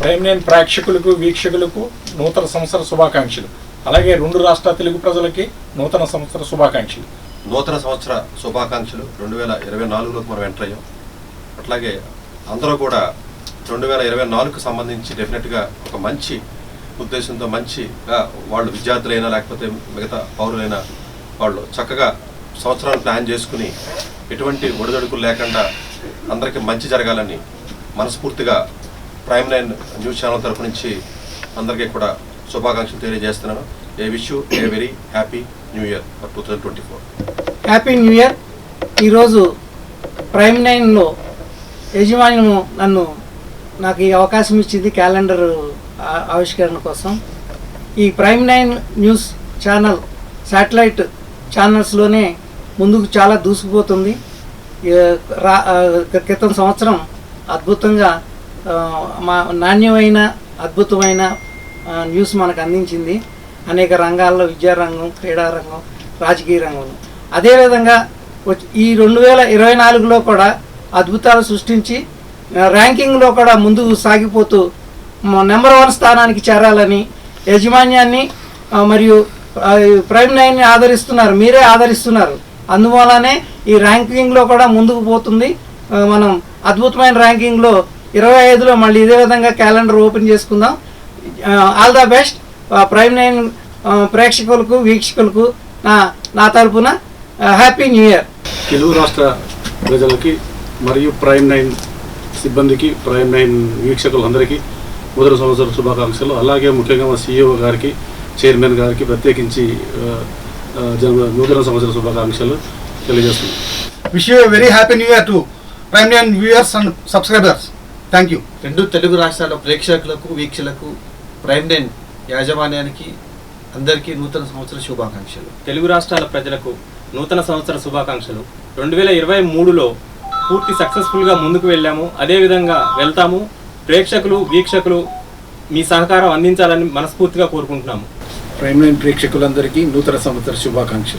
Prime nine ప్రేక్షకులకు వీక్షకులకు నూతన సంవత్సర శుభాకాంక్షలు. అలాగే రెండు రాష్ట్ర తెలుగు ప్రజలకి నూతన సంవత్సర శుభాకాంక్షలు. నూతన సంవత్సర శుభాకాంక్షలు రెండు వేల ఇరవై నాలుగులోకి మనం ఎంటర్ అయ్యాం. అట్లాగే అందరూ కూడా రెండు వేల ఇరవై నాలుగుకు సంబంధించి డెఫినెట్గా ఒక మంచి ఉద్దేశంతో మంచిగా వాళ్ళు విద్యార్థులైనా లేకపోతే మిగతా పౌరులైనా వాళ్ళు చక్కగా సంవత్సరాలు ప్లాన్ చేసుకుని ఎటువంటి ఒడిదొడుకులు లేకుండా అందరికీ మంచి జరగాలని మనస్ఫూర్తిగా ప్రైమ్ లైన్ న్యూస్ ఛానల్ తరపు నుంచి అందరికీ కూడా శుభాకాంక్షలు తెలియజేస్తున్నాను. A wish a very happy new year for two thousand twenty four happy new year ఈరోజు ప్రైమ్ నైన్లో యజమాన్యము నన్ను నాకు ఈ అవకాశం ఇచ్చింది క్యాలెండర్ ఆవిష్కరణ కోసం. ఈ prime nine news channel satellite ఛానల్స్లోనే ముందుకు చాలా దూసుకుపోతుంది. రా క్రితం సంవత్సరం అద్భుతంగా మా నాణ్యమైన అద్భుతమైన న్యూస్ మనకు అందించింది అనేక రంగాల్లో విద్యారంగం క్రీడారంగం రాజకీయ రంగం. అదేవిధంగా ఈ రెండు వేల ఇరవై నాలుగులో కూడా అద్భుతాలు సృష్టించి ర్యాంకింగ్లో కూడా ముందుకు సాగిపోతూ నెంబర్ వన్ స్థానానికి చేరాలని యాజమాన్యాన్ని మరియు ప్రైమ్ నైన్ని ఆదరిస్తున్నారు. మీరే ఆదరిస్తున్నారు. అందువల్లనే ఈ ర్యాంకింగ్లో కూడా ముందుకు పోతుంది. మనం అద్భుతమైన ర్యాంకింగ్లో ఇరవై ఐదులో మళ్ళీ ఇదే విధంగా క్యాలెండర్ ఓపెన్ చేసుకుందాం. All the best. Prime nine ప్రేక్షకులకు వీక్షకులకు నా నా తరపున హ్యాపీ న్యూ ఇయర్. తెలుగు రాష్ట్ర ప్రజలకి మరియు ప్రైమ్ నైన్ సిబ్బందికి ప్రైమ్ నైన్ వీక్షకులందరికీ నూతన సంవత్సర శుభాకాంక్షలు. అలాగే ముఖ్యంగా మా సీఈఓ గారికి చైర్మన్ గారికి ప్రత్యేకించి నూతన సంవత్సర శుభాకాంక్షలు తెలియజేస్తున్నాను wish you very happy new year to prime nine viewers and subscribers thank you రెండు తెలుగు రాష్ట్రాల ప్రేక్షకులకు వీక్షకులకు ప్రైమ్ నైన్ యాజమాన్యానికి అందరికీ నూతన సంవత్సర శుభాకాంక్షలు. తెలుగు రాష్ట్రాల ప్రజలకు నూతన సంవత్సర శుభాకాంక్షలు. రెండు వేల ఇరవై మూడులో పూర్తి సక్సెస్ఫుల్గా ముందుకు వెళ్ళాము. అదేవిధంగా వెళ్తాము. ప్రేక్షకులు వీక్షకులు మీ సహకారం అందించాలని మనస్ఫూర్తిగా కోరుకుంటున్నాము. ప్రైమ్ లైన్ ప్రేక్షకులందరికీ నూతన సంవత్సర శుభాకాంక్షలు.